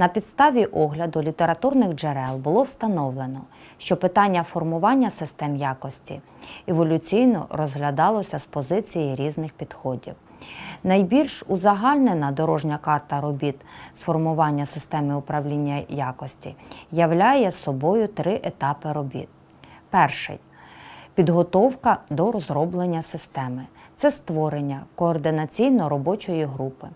На підставі огляду літературних джерел було встановлено, що питання формування систем якості еволюційно розглядалося з позиції різних підходів. Найбільш узагальнена дорожня карта робіт з формування системи управління якості являє собою три етапи робіт. Перший підготовка до розроблення системи. Це створення координаційно-робочої групи,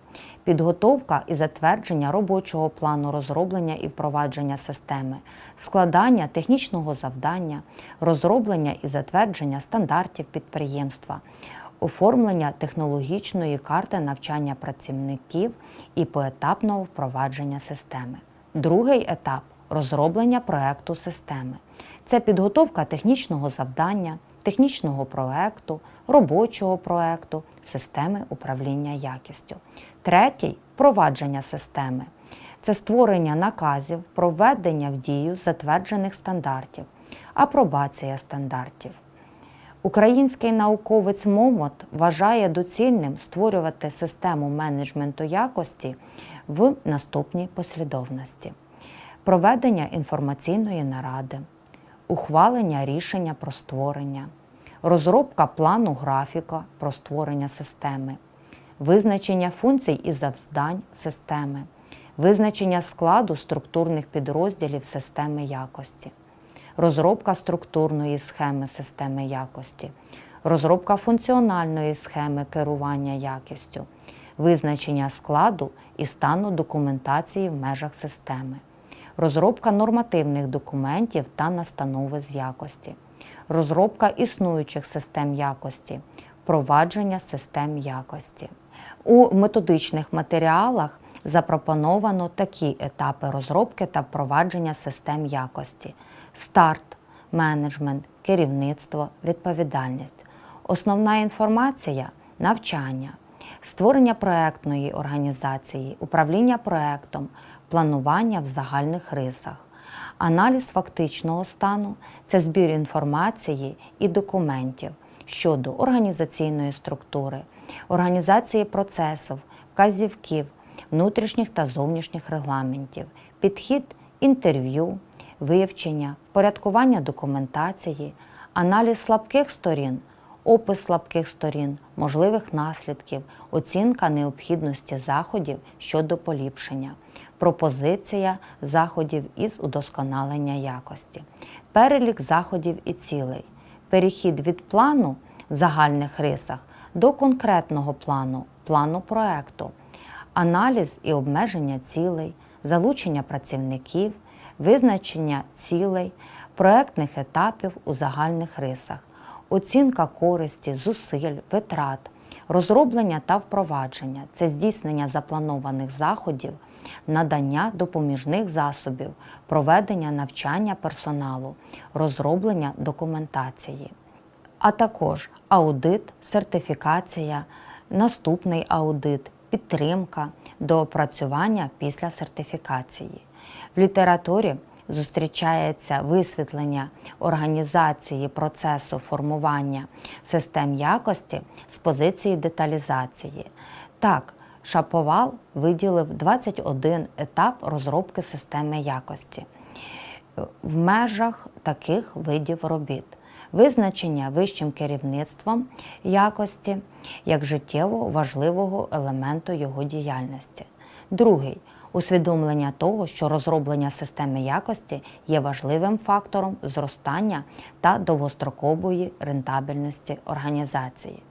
підготовка і затвердження робочого плану розроблення і впровадження системи, складання технічного завдання, розроблення і затвердження стандартів підприємства, оформлення технологічної карти навчання працівників і поетапного впровадження системи. Другий етап розроблення проекту системи. Це підготовка технічного завдання, технічного проекту, робочого проекту, системи управління якістю. Третій впровадження системи. Це створення наказів, проведення в дію затверджених стандартів, апробація стандартів. Український науковець Момот вважає доцільним створювати систему менеджменту якості в наступній послідовності: проведення інформаційної наради, ухвалення рішення про створення, розробка плану графіка про створення системи, визначення функцій і завдань системи, визначення складу структурних підрозділів системи якості. Розробка структурної схеми системи якості, розробка функціональної схеми керування якістю, визначення складу і стану документації в межах системи, розробка нормативних документів та настанови з якості, розробка існуючих систем якості, впровадження систем якості. У методичних матеріалах запропоновано такі етапи розробки та впровадження систем якості: старт, менеджмент, керівництво, відповідальність. Основна інформація навчання, створення проектної організації, управління проектом, планування в загальних рисах. Аналіз фактичного стану це збір інформації і документів щодо організаційної структури, організації процесів, вказівків, внутрішніх та зовнішніх регламентів, підхід інтерв'ю, вивчення, впорядкування документації, аналіз слабких сторін, опис слабких сторін, можливих наслідків, оцінка необхідності заходів щодо поліпшення, пропозиція заходів із удосконалення якості, перелік заходів і цілей, перехід від плану в загальних рисах до конкретного плану, плану проекту, аналіз і обмеження цілей, залучення працівників, визначення цілей, проектних етапів у загальних рисах, оцінка користі, зусиль, витрат, розроблення та впровадження це здійснення запланованих заходів, надання допоміжних засобів, проведення навчання персоналу, розроблення документації а також аудит, сертифікація, наступний аудит, підтримка до опрацювання після сертифікації. В літературі зустрічається висвітлення організації процесу формування систем якості з позиції деталізації. Так, Шаповал виділив 21 етап розробки системи якості в межах таких видів робіт визначення вищим керівництвом якості як життєво важливого елементу його діяльності. Другий усвідомлення того, що розроблення системи якості є важливим фактором зростання та довгострокової рентабельності організації.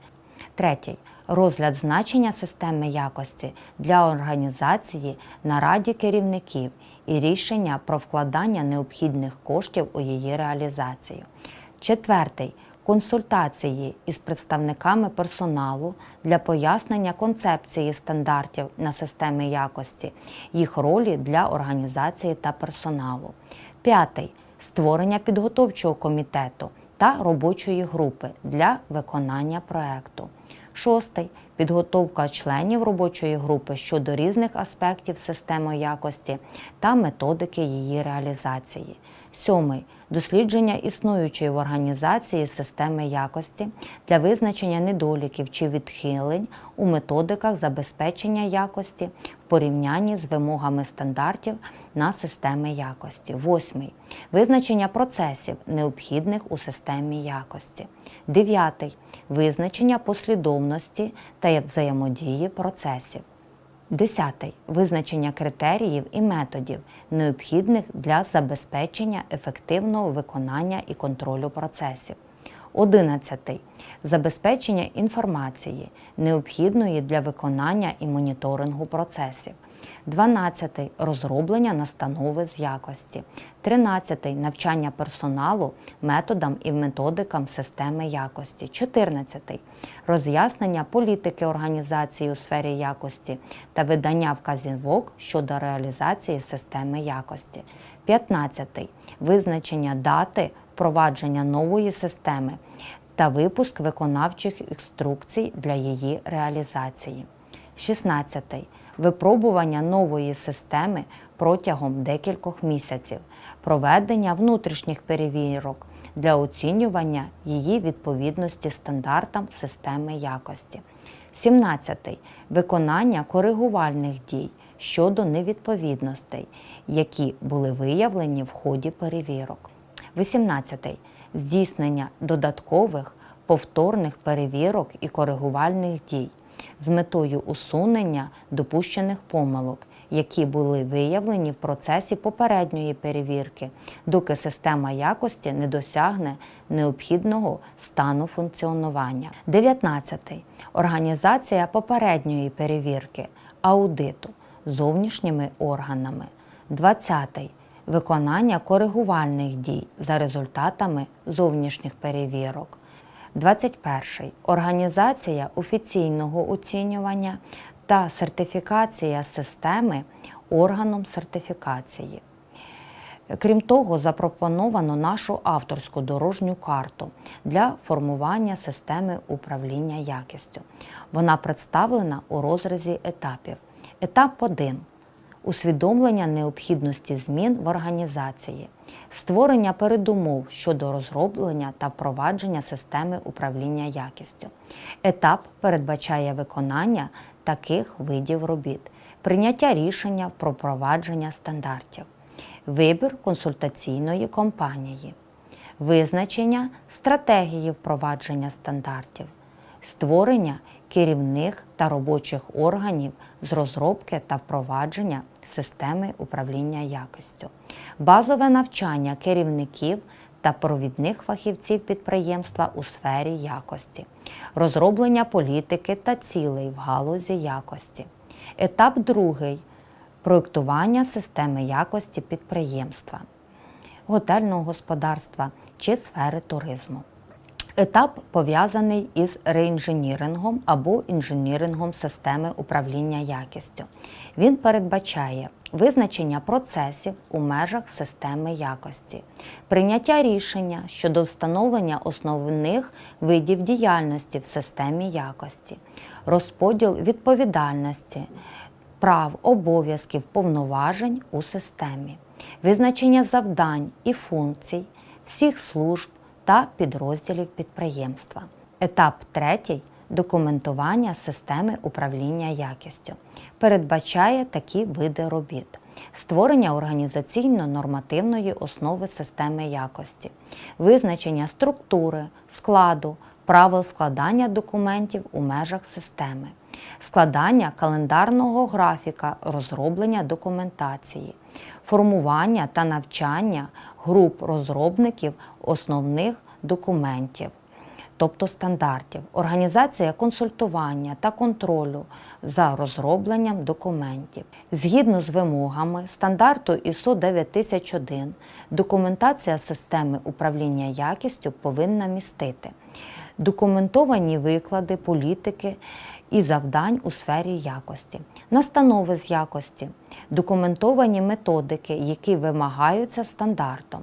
Третій розгляд значення системи якості для організації на раді керівників і рішення про вкладання необхідних коштів у її реалізацію. Четвертий консультації із представниками персоналу для пояснення концепції стандартів на системи якості, їх ролі для організації та персоналу. П'ятий створення підготовчого комітету та робочої групи для виконання проекту. Шостий підготовка членів робочої групи щодо різних аспектів системи якості та методики її реалізації. Сьомий дослідження існуючої в організації системи якості для визначення недоліків чи відхилень у методиках забезпечення якості в порівнянні з вимогами стандартів на системи якості. Восьмий визначення процесів, необхідних у системі якості. Дев'ятий визначення послідовності та взаємодії процесів. Десятий визначення критеріїв і методів, необхідних для забезпечення ефективного виконання і контролю процесів. Одинадцятий забезпечення інформації, необхідної для виконання і моніторингу процесів. 12. Розроблення настанови з якості. 13. Навчання персоналу методам і методикам системи якості. 14. Роз'яснення політики організації у сфері якості та видання вказівок щодо реалізації системи якості. 15. Визначення дати впровадження нової системи та випуск виконавчих інструкцій для її реалізації. 16. Випробування нової системи протягом декількох місяців, проведення внутрішніх перевірок для оцінювання її відповідності стандартам системи якості. 17. Виконання коригувальних дій щодо невідповідностей, які були виявлені в ході перевірок. 18. Здійснення додаткових повторних перевірок і коригувальних дій з метою усунення допущених помилок, які були виявлені в процесі попередньої перевірки, доки система якості не досягне необхідного стану функціонування. 19. Організація попередньої перевірки, аудиту зовнішніми органами. 20. Виконання коригувальних дій за результатами зовнішніх перевірок. 21. Організація офіційного оцінювання та сертифікація системи органом сертифікації. Крім того, запропоновано нашу авторську дорожню карту для формування системи управління якістю. Вона представлена у розрізі етапів. Етап 1 усвідомлення необхідності змін в організації, створення передумов щодо розроблення та впровадження системи управління якістю. Етап передбачає виконання таких видів робіт, прийняття рішення про впровадження стандартів, вибір консультаційної компанії, визначення стратегії впровадження стандартів, створення керівних та робочих органів з розробки та впровадження системи управління якістю, базове навчання керівників та провідних фахівців підприємства у сфері якості, розроблення політики та цілей в галузі якості. Етап другий проєктування системи якості підприємства, готельного господарства чи сфери туризму. Етап пов'язаний із реінженірингом або інженірингом системи управління якістю. Він передбачає визначення процесів у межах системи якості, прийняття рішення щодо встановлення основних видів діяльності в системі якості, розподіл відповідальності, прав, обов'язків, повноважень у системі, визначення завдань і функцій всіх служб та підрозділів підприємства. Етап третій документування системи управління якістю передбачає такі види робіт. Створення організаційно-нормативної основи системи якості, визначення структури, складу, правил складання документів у межах системи, складання календарного графіка розроблення документації, формування та навчання груп розробників основних документів, тобто стандартів, організація консультування та контролю за розробленням документів. Згідно з вимогами стандарту ISO 9001, документація системи управління якістю повинна містити документовані виклади політики і завдань у сфері якості, настанови з якості, документовані методики, які вимагаються стандартом,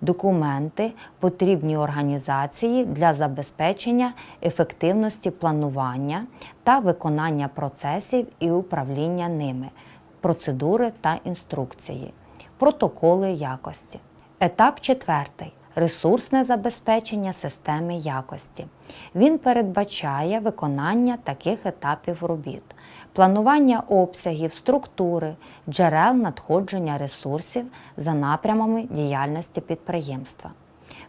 документи потрібні організації для забезпечення ефективності планування та виконання процесів і управління ними, процедури та інструкції, протоколи якості. Етап четвертий. Ресурсне забезпечення системи якості. Він передбачає виконання таких етапів робіт: планування обсягів, структури, джерел надходження ресурсів за напрямами діяльності підприємства,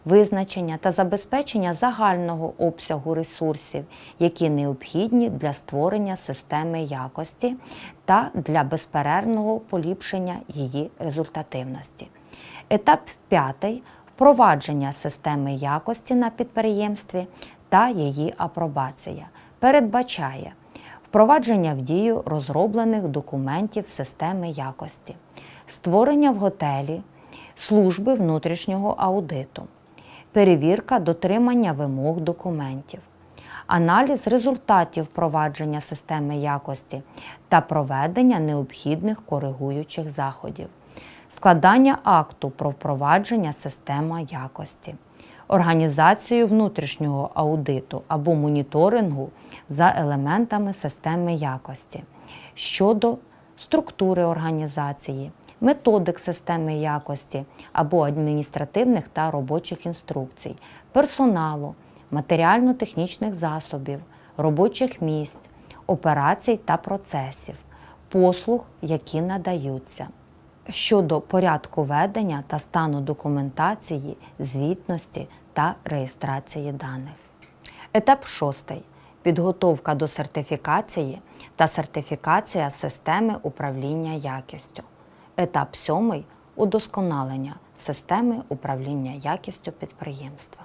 визначення та забезпечення загального обсягу ресурсів, які необхідні для створення системи якості та для безперервного поліпшення її результативності. Етап п'ятий впровадження системи якості на підприємстві та її апробація. Передбачає впровадження в дію розроблених документів системи якості, створення в готелі служби внутрішнього аудиту, перевірка дотримання вимог документів, аналіз результатів впровадження системи якості та проведення необхідних коригуючих заходів складання акту про впровадження системи якості, організацію внутрішнього аудиту або моніторингу за елементами системи якості щодо структури організації, методик системи якості або адміністративних та робочих інструкцій, персоналу, матеріально-технічних засобів, робочих місць, операцій та процесів, послуг, які надаються щодо порядку ведення та стану документації, звітності та реєстрації даних. Етап шостий. Підготовка до сертифікації та сертифікація системи управління якістю. Етап сьомий удосконалення системи управління якістю підприємства.